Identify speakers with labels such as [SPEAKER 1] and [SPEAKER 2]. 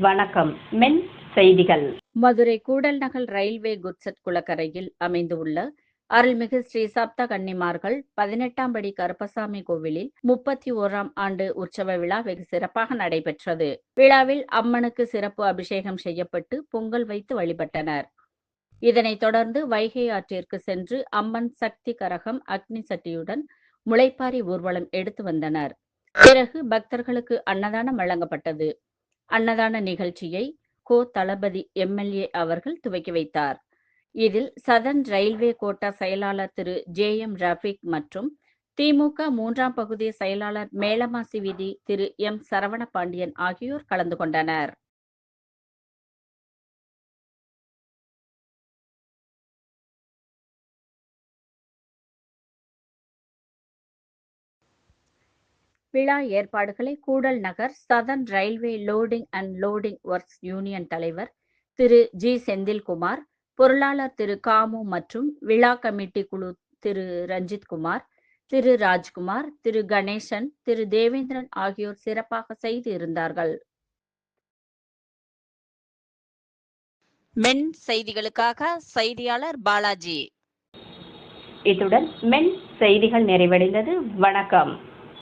[SPEAKER 1] வணக்கம். மென் செய்திகள்.
[SPEAKER 2] Madurai Koodalnagar railway goods shed குளக்கரையில் அமைந்துள்ள அருள்மிகு ஸ்ரீ சப்த கன்னிமார்கள் பதினெட்டாம் படி கருப்பசாமி கோவிலில் முப்பத்தி ஓராம் ஆண்டு உற்சவ விழா வெகு சிறப்பாக நடைபெற்றது. விழாவில் அம்மனுக்கு சிறப்பு அபிஷேகம் செய்யப்பட்டு பொங்கல் வைத்து வழிபட்டனர். இதனைத் தொடர்ந்து வைகை ஆற்றிற்கு சென்று அம்மன் சக்தி கரகம் அக்னி சட்டியுடன் முளைப்பாரி ஊர்வலம் எடுத்து வந்தனர். பிறகு பக்தர்களுக்கு அன்னதானம் வழங்கப்பட்டது. அன்னதான நிகழ்ச்சியை கோ தளபதி எம்எல்ஏ அவர்கள் துவக்கி வைத்தார். இதில் சதன் ரயில்வே கோட்டா செயலாளர் திரு ஜே எம் ரஃபீக் மற்றும் திமுக மூன்றாம் பகுதி செயலாளர் மேலமாசி விதி திரு எம் சரவண பாண்டியன் ஆகியோர் கலந்து கொண்டனர். விழா ஏற்பாடுகளை Koodal Nagar southern railway loading and loading works union தலைவர் திரு ஜி. செந்தில்குமார் பொருளாளர் திரு காமு மற்றும் விழா கமிட்டி குழு திரு ரஞ்சித் குமார் திரு ராஜ்குமார் திரு கணேசன் திரு தேவேந்திரன் ஆகியோர் சிறப்பாக செய்து இருந்தார்கள்.
[SPEAKER 3] மென் செய்திகளுக்காக செய்தியாளர் பாலாஜி.
[SPEAKER 1] இத்துடன் மென் செய்திகள் நிறைவடைந்தது. வணக்கம்.